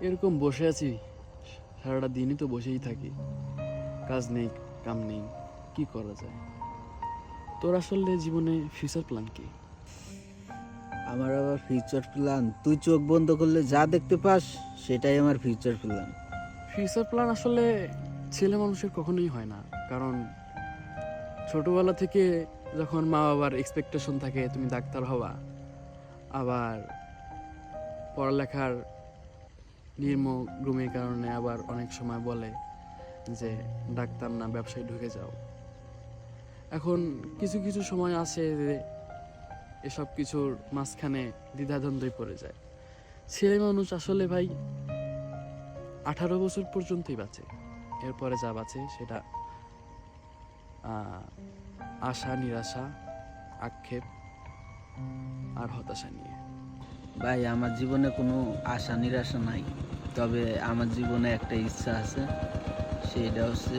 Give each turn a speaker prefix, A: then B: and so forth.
A: এরকম বসে আছি সারাটা দিনই তো বসেই থাকি। কাজ নেই কাম নেই কি করা যায়? তোর আসলে জীবনে ফিউচার প্ল্যান কি?
B: আমার আবার ফিউচার প্ল্যান তুই চোখ বন্ধ করলে যা দেখতে পাস সেটাই আমার ফিউচার প্ল্যান
A: ফিউচার প্ল্যান আসলে ছেলে মানুষের কখনোই হয় না। কারণ ছোটবেলা থেকে যখন মা বাবার এক্সপেকটেশন থাকে তুমি ডাক্তার হবা। আবার পড়ালেখার নির্ম গ্রুমের কারণে আবার অনেক সময় বলে যে, ডাক্তার না, ব্যবসায় ঢুকে যাও। এখন কিছু কিছু সময় আছে যে, এসব কিছুর মাঝখানে দ্বিধাদ্বন্দ্বই পড়ে যায়। ছেলে মানুষ আসলে ভাই আঠারো বছর পর্যন্তই বাঁচে। এরপরে যা বাঁচে সেটা আশা, নিরাশা, আক্ষেপ আর হতাশা নিয়ে।
B: ভাই, আমার জীবনে কোনো আশা, নিরাশা নাই। তবে আমার জীবনে একটা ইচ্ছা আছে সেটা হচ্ছে